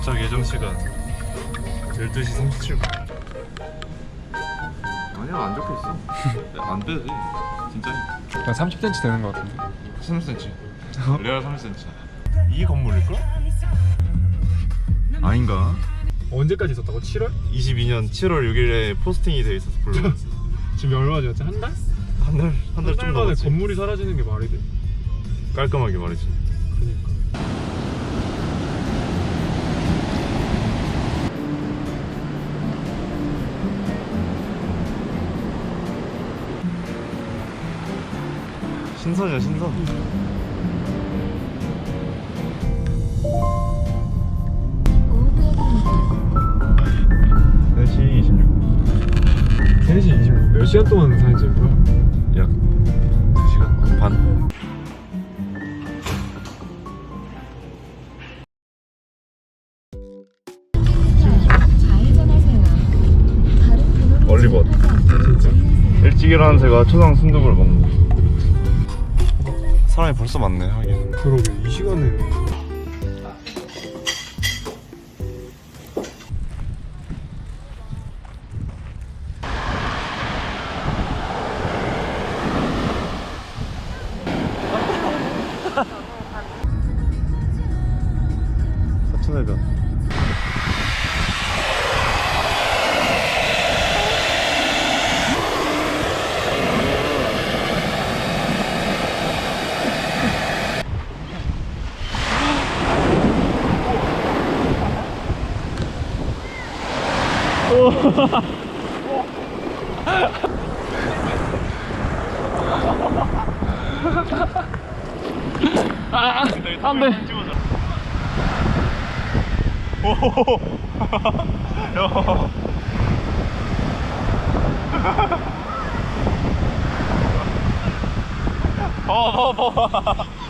도착 예정 시간 12시 37분. 아니야 안 적혀 있어. 안 되지. 진짜 한 30cm 되는 것 같은데 30cm. 레알 30cm. 이 건물일까? 아닌가? 언제까지 있었다고? 7월? 22년 7월 6일에 포스팅이 돼 있어서 불러. 지금 얼마 전이었지? 한 달? 한 달, 한달 좀 만에 넘었지. 건물이 사라지는 게 말이 돼? 깔끔하게 말이지. 그니까 신선이야 신선. 오후입니다. 4시 26분. 3시 20분 몇 시간 동안 사진 찍은 거야? 약 2시간 반. 주의하세요. 일찍 일어난 새가 초당 순두부를 먹는 거. 사람이 벌써 많네 하긴. 그러게 이 시간에 안돼. 물놀이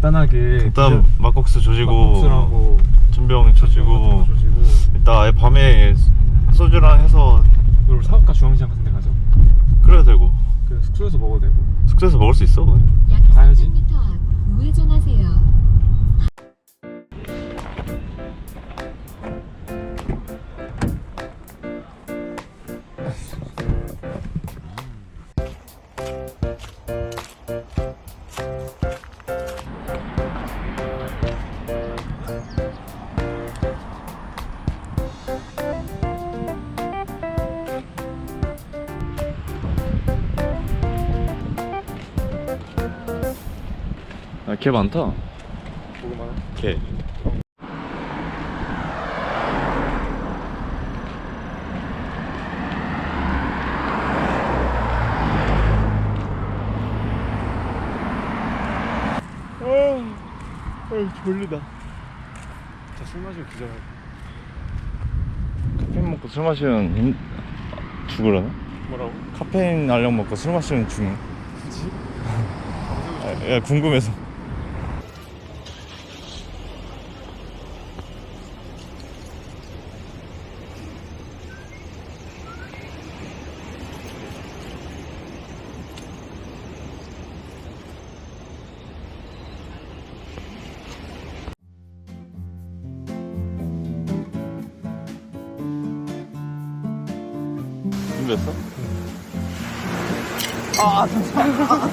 간단하게 일단 막국수 조지고 막국수라고 전병 조지고 조지고 이따 아예 밤에 소주랑 해서 그리고 사업가 중앙시장 같은 데 가자 끓여야 되고 그 숙소에서 먹어도 되고 숙소에서 먹을 수 있어. 약 가야지. 300m 앞 우회전하세요. 아, 개 많다. 보고만 개. 아 졸리다 진짜 술 마시면 기절할 카페인 먹고 술 마시면 힘... 죽으려나? 뭐라고? 카페인 알약 먹고 술 마시면 죽는. 굳이? 아, 야 궁금해서. 돌렸어? 아, 잠시만.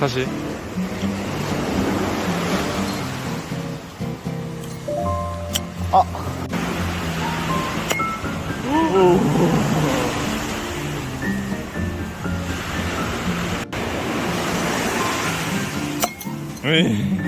다시. 아. 왜?